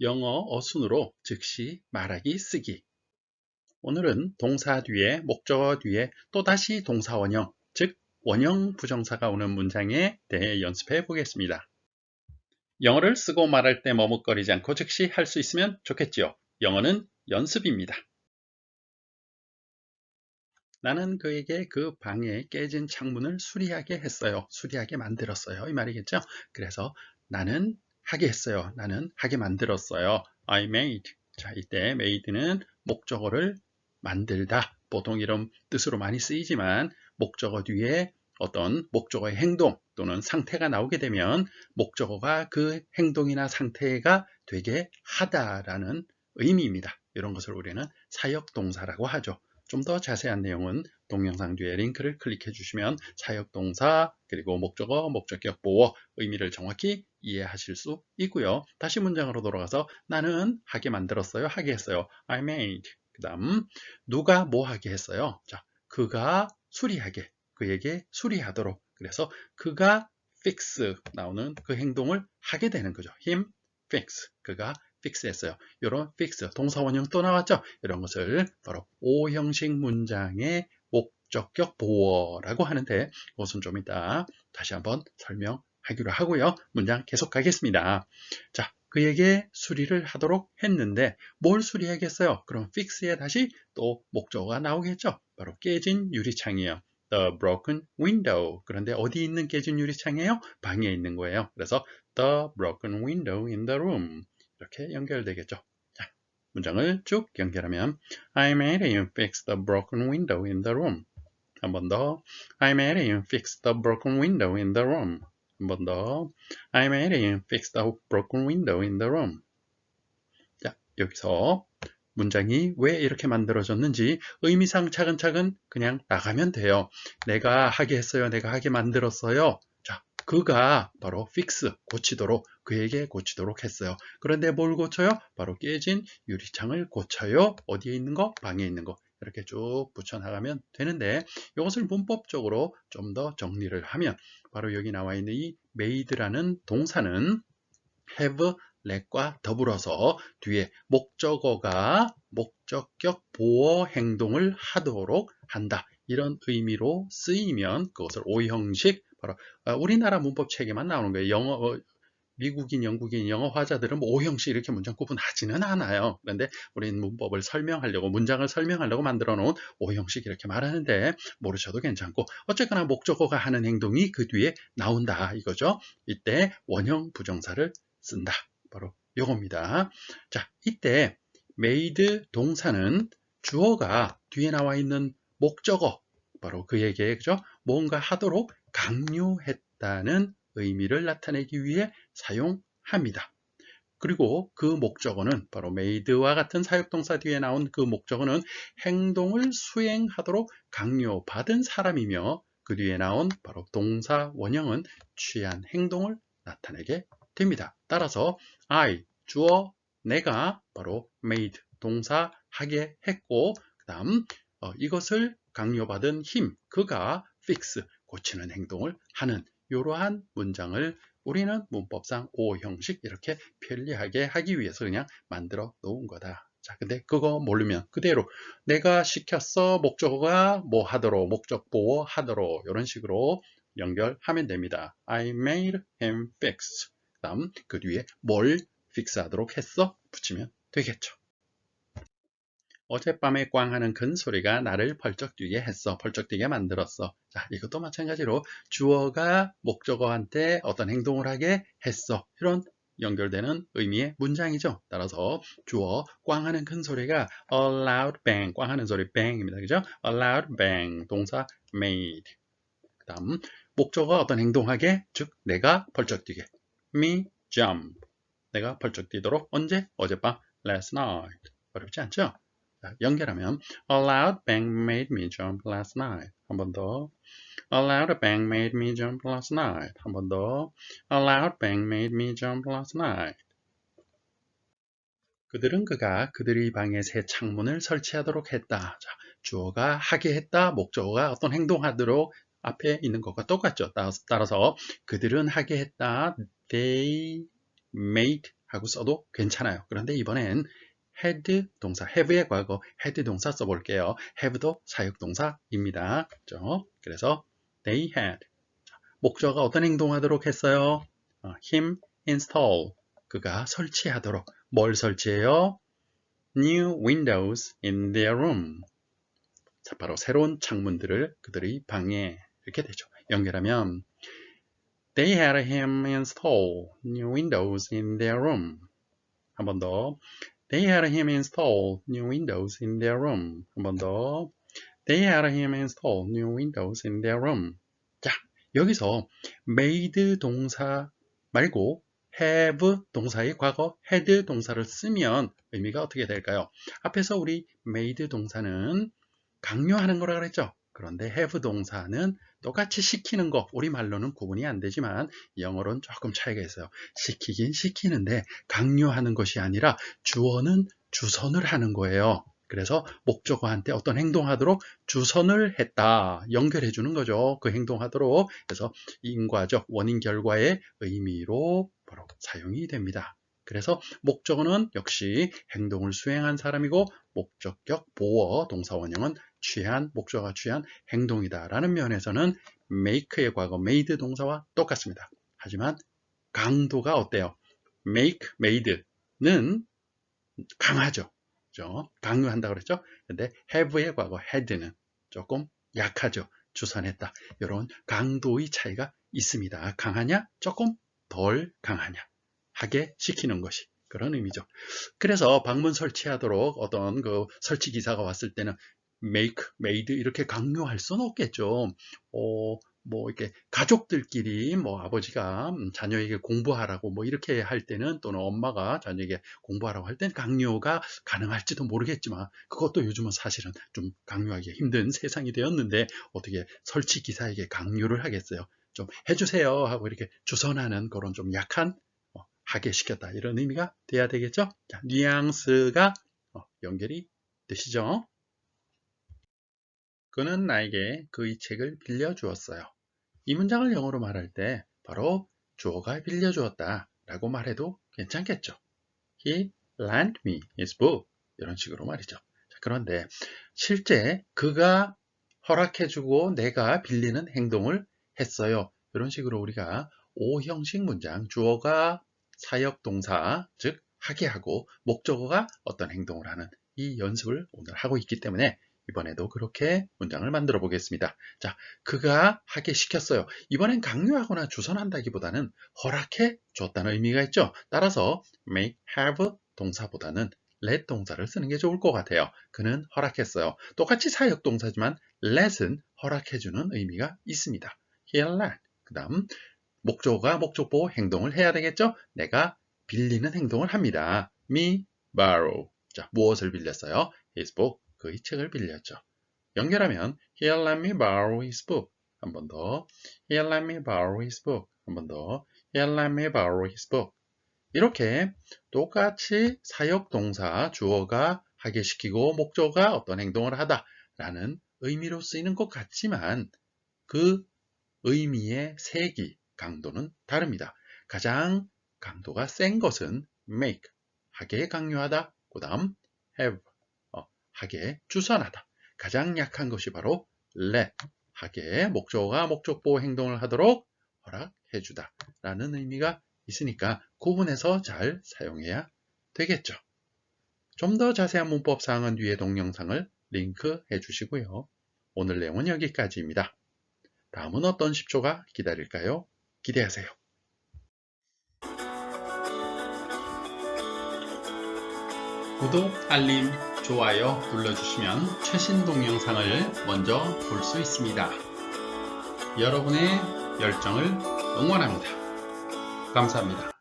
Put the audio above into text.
영어 어순으로 즉시 말하기 쓰기 오늘은 동사 뒤에 목적어 뒤에 또다시 동사 원형 즉 원형 부정사가 오는 문장에 대해 연습해 보겠습니다. 영어를 쓰고 말할 때 머뭇거리지 않고 즉시 할 수 있으면 좋겠지요. 영어는 연습입니다. 나는 그에게 그 방에 깨진 창문을 수리하게 했어요. 수리하게 만들었어요. 이 말이겠죠. 그래서 나는 하게 했어요. 나는 하게 만들었어요. I made. 자, 이때 made는 목적어를 만들다. 보통 이런 뜻으로 많이 쓰이지만 목적어 뒤에 어떤 목적어의 행동 또는 상태가 나오게 되면 목적어가 그 행동이나 상태가 되게 하다라는 의미입니다. 이런 것을 우리는 사역동사라고 하죠. 좀 더 자세한 내용은 동영상 뒤에 링크를 클릭해 주시면 사역동사 그리고 목적어, 목적격 보어 의미를 정확히 이해하실 수 있고요. 다시 문장으로 돌아가서 나는 하게 만들었어요. 하게 했어요. I made. 그 다음 누가 뭐 하게 했어요. 자, 그가 수리하게 그에게 수리하도록 그래서 그가 fix 나오는 그 행동을 하게 되는 거죠. him fix 그가 fix 했어요. 이런 fix 동사 원형 또 나왔죠. 이런 것을 바로 O 형식 문장의 목 적격 보어라고 하는데 그것은 좀 이따 다시 한번 설명하기로 하고요. 문장 계속 가겠습니다. 자, 그에게 수리를 하도록 했는데 뭘 수리하겠어요? 그럼 fix에 다시 또 목적어가 나오겠죠. 바로 깨진 유리창이에요. The broken window. 그런데 어디 있는 깨진 유리창이에요? 방에 있는 거예요. 그래서 the broken window in the room. 이렇게 연결되겠죠. 자, 문장을 쭉 연결하면 I made him fix the broken window in the room. 한 번 더. I made him fix the broken window in the room. 한 번 더. I made him fix the broken window in the room. 자, 여기서 문장이 왜 이렇게 만들어졌는지 의미상 차근차근 그냥 나가면 돼요. 내가 하게 했어요. 내가 하게 만들었어요. 자, 그가 바로 fix, 고치도록 그에게 고치도록 했어요. 그런데 뭘 고쳐요? 바로 깨진 유리창을 고쳐요. 어디에 있는 거? 방에 있는 거. 이렇게 쭉 붙여나가면 되는데 이것을 문법적으로 좀 더 정리를 하면 바로 여기 나와 있는 이 made라는 동사는 have, let과 더불어서 뒤에 목적어가 목적격 보어 행동을 하도록 한다. 이런 의미로 쓰이면 그것을 오형식 바로 우리나라 문법 체계만 나오는 거예요. 영어 미국인, 영국인, 영어 화자들은 뭐 오형식 이렇게 문장 구분하지는 않아요. 그런데 우리는 문법을 설명하려고 문장을 설명하려고 만들어 놓은 오형식 이렇게 말하는데 모르셔도 괜찮고 어쨌거나 목적어가 하는 행동이 그 뒤에 나온다 이거죠. 이때 원형 부정사를 쓴다. 바로 이겁니다. 자, 이때 made 동사는 주어가 뒤에 나와 있는 목적어 바로 그에게 그죠? 뭔가 하도록 강요했다는 의미를 나타내기 위해 사용합니다. 그리고 그 목적어는 바로 made와 같은 사역동사 뒤에 나온 그 목적어는 행동을 수행하도록 강요받은 사람이며 그 뒤에 나온 바로 동사 원형은 취한 행동을 나타내게 됩니다. 따라서 I, 주어, 내가 바로 made 동사 하게 했고 그 다음 어, 이것을 강요받은 힘, 그가 fix, 고치는 행동을 하는 이러한 문장을 우리는 문법상 O 형식 이렇게 편리하게 하기 위해서 그냥 만들어 놓은 거다. 자, 근데 그거 모르면 그대로 내가 시켰어 목적어가 뭐 하도록 목적 보호 하도록 이런 식으로 연결하면 됩니다. I made him fix. 다음 그 뒤에 뭘 fix 하도록 했어? 붙이면 되겠죠. 어젯밤에 꽝 하는 큰 소리가 나를 벌쩍 뛰게 했어. 벌쩍 뛰게 만들었어. 자, 이것도 마찬가지로 주어가 목적어한테 어떤 행동을 하게 했어. 이런 연결되는 의미의 문장이죠. 따라서 주어 꽝 하는 큰 소리가 a loud bang, 꽝 하는 소리 bang입니다. 그죠? a loud bang, 동사 made. 그 다음 목적어 어떤 행동하게, 즉 내가 벌쩍 뛰게. me jump. 내가 벌쩍 뛰도록 언제? 어젯밤 last night. 어렵지 않죠? 자, 연결하면 A loud bang made me jump last night. 한 번 더. A loud bang made me jump last night. 한 번 더. A loud bang made me jump last night. 그들은 그가 그들의 방에 새 창문을 설치하도록 했다. 자, 주어가 하게 했다. 목적어가 어떤 행동하도록 앞에 있는 것과 똑같죠. 따라서 그들은 하게 했다. They made 하고 써도 괜찮아요. 그런데 이번엔 had 동사, have의 과거 had 동사 써볼게요. have도 사역동사입니다. 그죠? 그래서 they had 목적어가 어떤 행동하도록 했어요? 어, him install 그가 설치하도록 뭘 설치해요? new windows in their room 자, 바로 새로운 창문들을 그들의 방에 이렇게 되죠. 연결하면 They had him install new windows in their room. 한 번 더. They had him install new windows in their room. 한 번 더. They had him install new windows in their room. 자, 여기서 made 동사 말고 have 동사의 과거 had 동사를 쓰면 의미가 어떻게 될까요? 앞에서 우리 made 동사는 강요하는 거라 그랬죠. 그런데 have 동사는 똑같이 시키는 거, 우리말로는 구분이 안 되지만 영어로는 조금 차이가 있어요. 시키긴 시키는데 강요하는 것이 아니라 주어는 주선을 하는 거예요. 그래서 목적어한테 어떤 행동하도록 주선을 했다. 연결해 주는 거죠. 그 행동하도록. 그래서 인과적 원인 결과의 의미로 바로 사용이 됩니다. 그래서 목적어는 역시 행동을 수행한 사람이고 목적격 보어 동사 원형은 취한 목적어가 취한 행동이다 라는 면에서는 make의 과거 made 동사와 똑같습니다. 하지만 강도가 어때요? make, made는 강하죠. 그죠? 강요한다 그랬죠? 근데 have의 과거 had는 조금 약하죠. 주선했다. 이런 강도의 차이가 있습니다. 강하냐? 조금 덜 강하냐? 하게 시키는 것이 그런 의미죠. 그래서 방문 설치하도록 어떤 그 설치 기사가 왔을 때는 make, made 이렇게 강요할 수는 없겠죠. 어, 뭐 이렇게 가족들끼리 뭐 아버지가 자녀에게 공부하라고 뭐 이렇게 할 때는 또는 엄마가 자녀에게 공부하라고 할 때는 강요가 가능할지도 모르겠지만 그것도 요즘은 사실은 좀 강요하기 힘든 세상이 되었는데 어떻게 설치 기사에게 강요를 하겠어요. 좀 해주세요 하고 이렇게 주선하는 그런 좀 약한 어, 하게 시켰다 이런 의미가 돼야 되겠죠. 자, 뉘앙스가 어, 연결이 되시죠? 그는 나에게 그의 책을 빌려주었어요. 이 문장을 영어로 말할 때 바로 주어가 빌려주었다 라고 말해도 괜찮겠죠. He lent me his book 이런 식으로 말이죠. 자, 그런데 실제 그가 허락해주고 내가 빌리는 행동을 했어요. 이런 식으로 우리가 오형식 문장 주어가 사역 동사 즉 하게 하고 목적어가 어떤 행동을 하는 이 연습을 오늘 하고 있기 때문에 이번에도 그렇게 문장을 만들어 보겠습니다. 자, 그가 하게 시켰어요. 이번엔 강요하거나 주선한다기보다는 허락해 줬다는 의미가 있죠. 따라서 may have 동사보다는 let 동사를 쓰는 게 좋을 것 같아요. 그는 허락했어요. 똑같이 사역 동사지만 let은 허락해주는 의미가 있습니다. He let. 그 다음 목적어가 목적보 행동을 해야 되겠죠? 내가 빌리는 행동을 합니다. me borrow. 자, 무엇을 빌렸어요? his book. 그의 책을 빌렸죠. 연결하면 He let me borrow his book. 한 번 더. He let me borrow his book. 한 번 더. He let me borrow his book. 이렇게 똑같이 사역동사 주어가 하게 시키고 목적어가 어떤 행동을 하다 라는 의미로 쓰이는 것 같지만 그 의미의 세기, 강도는 다릅니다. 가장 강도가 센 것은 make, 하게 강요하다, 그 다음 have, 하게 주선하다. 가장 약한 것이 바로 let, 하게 목적어가 목적보 행동을 하도록 허락해주다 라는 의미가 있으니까 구분해서 잘 사용해야 되겠죠. 좀 더 자세한 문법 사항은 뒤에 동영상을 링크해 주시고요. 오늘 내용은 여기까지입니다. 다음은 어떤 10초가 기다릴까요? 기대하세요. 구독, 알림, 좋아요 눌러주시면 최신 동영상을 먼저 볼 수 있습니다. 여러분의 열정을 응원합니다. 감사합니다.